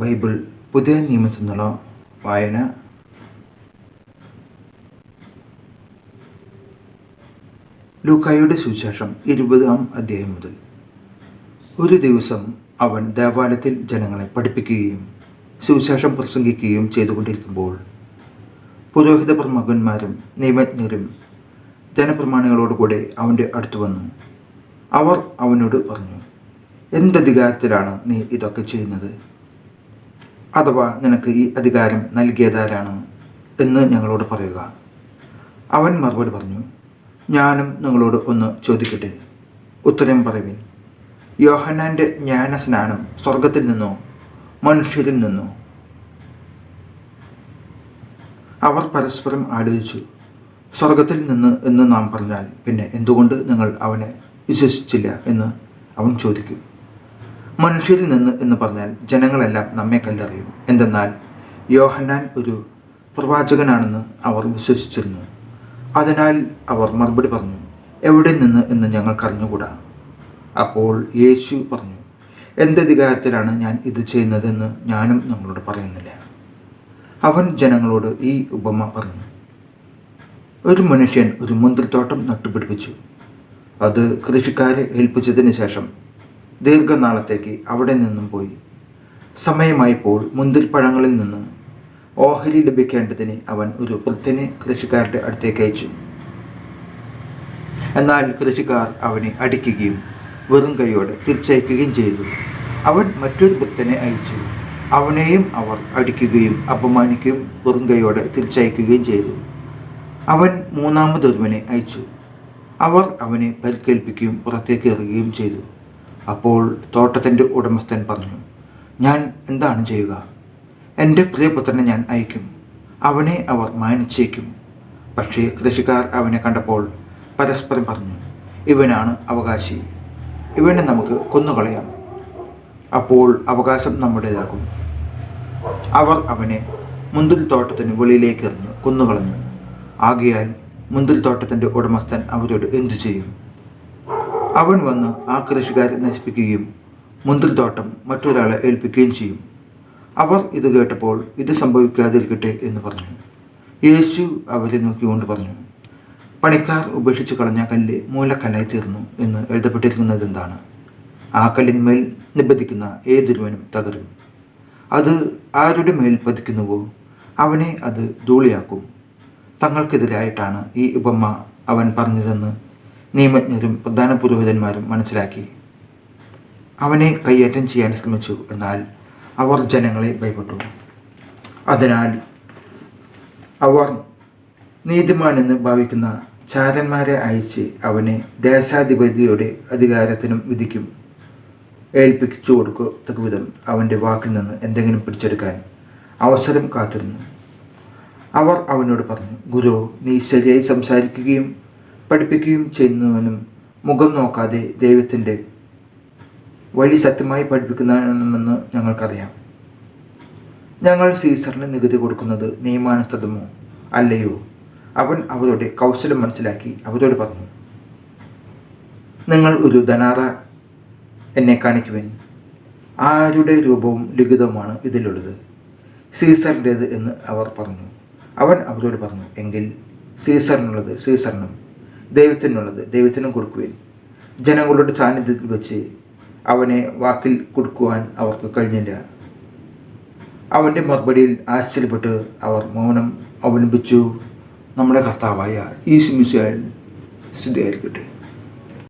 Bible പുതിയ നിയമത്തിൽ നിന്നുള്ള വായന ലൂക്കായുടെ സുവിശേഷം ഇരുപതാം അധ്യായം മുതൽ. ഒരു ദിവസം അവൻ ദേവാലയത്തിൽ ജനങ്ങളെ പഠിപ്പിക്കുകയും സുവിശേഷം പ്രസംഗിക്കുകയും ചെയ്തുകൊണ്ടിരിക്കുമ്പോൾ പുരോഹിത പ്രമുഖന്മാരും നിയമജ്ഞരും ജനപ്രമാണികളോടുകൂടെ അവന്റെ അടുത്ത് വന്നു. അവർ അവനോട് പറഞ്ഞു എന്തധികാരത്തിലാണ് നീ ഇതൊക്കെ ചെയ്യുന്നത്? അഥവാ നിനക്ക് ഈ അധികാരം നൽകിയതാരാണ് എന്ന് ഞങ്ങളോട് പറയുക. അവൻ മറുപടി പറഞ്ഞു ഞാനും നിങ്ങളോട് ഒന്ന് ചോദിക്കട്ടെ. ഉത്തരം പറയുവിൻ. യോഹന്നാന്റെ ജ്ഞാനസ്നാനം സ്വർഗത്തിൽ നിന്നോ മനുഷ്യരിൽ നിന്നോ? അവർ പരസ്പരം ആലോചിച്ചു സ്വർഗത്തിൽ നിന്ന് എന്ന് നാം പറഞ്ഞാൽ പിന്നെ എന്തുകൊണ്ട് നിങ്ങൾ അവനെ വിശ്വസിച്ചില്ല? എന്ന് അവൻ ചോദിക്കും. മനുഷ്യരിൽ നിന്ന് എന്ന് പറഞ്ഞാൽ ജനങ്ങളെല്ലാം നമ്മെ കല്ലെറിയും എന്തെന്നാൽ യോഹന്നാൻ ഒരു പ്രവാചകനാണെന്ന് അവർ വിശ്വസിച്ചിരുന്നു. അതിനാൽ അവർ മറുപടി പറഞ്ഞു എവിടെ നിന്ന് എന്ന് ഞങ്ങൾക്കറിഞ്ഞുകൂടാ അപ്പോൾ യേശു പറഞ്ഞു എന്തധികാരത്തിലാണ് ഞാൻ ഇത് ചെയ്യുന്നതെന്ന് ഞാനും നിങ്ങളോട് പറയുന്നില്ല. അവൻ ജനങ്ങളോട് ഈ ഉപമ പറഞ്ഞു. ഒരു മനുഷ്യൻ ഒരു മുന്തിരിത്തോട്ടം നട്ടുപിടിപ്പിച്ചു. അത് കൃഷിക്കാരെ ഏൽപ്പിച്ചതിന് ശേഷം ദീർഘനാളത്തേക്ക് അവിടെ നിന്നും പോയി. സമയമായപ്പോൾ മുന്തിരിപ്പഴങ്ങളിൽ നിന്ന് ഓഹരി ലഭിക്കേണ്ടതിന് അവൻ ഒരു വൃദ്ധനെ കൃഷിക്കാരുടെ അടുത്തേക്ക് അയച്ചു. എന്നാൽ കൃഷിക്കാർ അവനെ അടിക്കുകയും വെറും കൈയോടെ തിരിച്ചയക്കുകയും ചെയ്തു. അവൻ മറ്റൊരു വൃദ്ധനെ അയച്ചു. അവനെയും അവർ അടിക്കുകയും അപമാനിക്കുകയും വെറും കൈയോടെ തിരിച്ചയക്കുകയും ചെയ്തു. അവൻ മൂന്നാമതൊരുവനെ അയച്ചു. അവർ അവനെ പരിക്കേൽപ്പിക്കുകയും പുറത്തേക്ക് എറിയുകയും ചെയ്തു. അപ്പോൾ തോട്ടത്തിന്റെ ഉടമസ്ഥൻ പറഞ്ഞു ഞാൻ എന്താണ് ചെയ്യുക? എന്റെ പ്രിയപുത്രനെ ഞാൻ അയക്കും അവനെ അവർ മാനിച്ചേക്കും. പക്ഷേ കൃഷിക്കാർ അവനെ കണ്ടപ്പോൾ പരസ്പരം പറഞ്ഞു ഇവനാണ് അവകാശി ഇവനെ നമുക്ക് കൊന്നുകളയാം. അപ്പോൾ അവകാശം നമ്മുടേതാകും. അവർ അവനെ മുന്തിരിത്തോട്ടത്തിന് വെളിയിലേക്ക് എറിഞ്ഞു കൊന്നുകളഞ്ഞു. ആകയാൽ മുന്തിരിത്തോട്ടത്തിന്റെ ഉടമസ്ഥൻ അവരോട് എന്തു ചെയ്യും? അവൻ വന്ന് ആ കൃഷിക്കാരെ നശിപ്പിക്കുകയും മുന്തിരിത്തോട്ടം മറ്റൊരാളെ ഏൽപ്പിക്കുകയും ചെയ്യും. അവർ ഇത് കേട്ടപ്പോൾ ഇത് സംഭവിക്കാതിരിക്കട്ടെ എന്ന് പറഞ്ഞു. യേശു അവരെ നോക്കിക്കൊണ്ട് പറഞ്ഞു പണിക്കാർ ഉപേക്ഷിച്ച് കളഞ്ഞ കല്ല് മൂലക്കല്ലായി തീർന്നു എന്ന് എഴുതപ്പെട്ടിരിക്കുന്നത് എന്താണ്? ആ കല്ലിന്മേൽ നിബന്ധിക്കുന്ന ഏതൊരുവനും തകരും. അത് ആരുടെ മേൽ പതിക്കുന്നുവോ അവനെ അത് ധൂളിയാക്കും. തങ്ങൾക്കെതിരായിട്ടാണ് ഈ ഉപമ അവൻ പറഞ്ഞതെന്ന് നിയമജ്ഞരും പ്രധാന പുരോഹിതന്മാരും മനസ്സിലാക്കി. അവനെ കൈയേറ്റം ചെയ്യാൻ ശ്രമിച്ചു. എന്നാൽ അവർ ജനങ്ങളെ ഭയപ്പെട്ടു. അതിനാൽ അവർ നീതിമാനെന്ന് ഭാവിക്കുന്ന ചാരന്മാരെ അയച്ച് അവനെ ദേശാധിപതിയുടെ അധികാരത്തിനും വിധിക്കും. ഏൽപ്പിച്ചു കൊടുക്കത്തക്ക വിധം അവന്റെ വാക്കിൽ നിന്ന് എന്തെങ്കിലും പിടിച്ചെടുക്കാൻ അവസരം കാത്തിരുന്നു. അവർ അവനോട് പറഞ്ഞു ഗുരു നീ ശരിയായി സംസാരിക്കുകയും പഠിപ്പിക്കുകയും ചെയ്യുന്നവനും മുഖം നോക്കാതെ ദൈവത്തിന്റെ വഴി സത്യമായി പഠിപ്പിക്കുന്നവനുമെന്ന് ഞങ്ങൾക്കറിയാം. ഞങ്ങൾ സീസറിന് നികുതി കൊടുക്കുന്നത് നിയമാനുസൃതമോ അല്ലയോ? അവൻ അവരുടെ കൗശലം മനസ്സിലാക്കി അവരോട് പറഞ്ഞു നിങ്ങൾ ഒരു ധനാറ എന്നെ കാണിക്കുവാൻ. ആരുടെ രൂപവും ലിഖിതവുമാണ് ഇതിലുള്ളത്. സീസറിന്റേത് എന്ന് അവർ പറഞ്ഞു. അവൻ അവരോട് പറഞ്ഞു എങ്കിൽ സീസറിനുള്ളത് സീസറിനും ദൈവത്തിനുള്ളത് ദൈവത്തിനും കൊടുക്കുവിൻ. ജനങ്ങളുടെ സാന്നിധ്യത്തിൽ വെച്ച് അവനെ വാക്കിൽ കൊടുക്കുവാൻ അവർക്ക് കഴിഞ്ഞില്ല. അവന്റെ മറുപടിയിൽ ആശ്ചര്യപ്പെട്ട് അവർ മൗനം അവലംബിച്ചു. നമ്മുടെ കർത്താവായ ഈ മിശാൽ സ്ഥിതിയായിരിക്കട്ടെ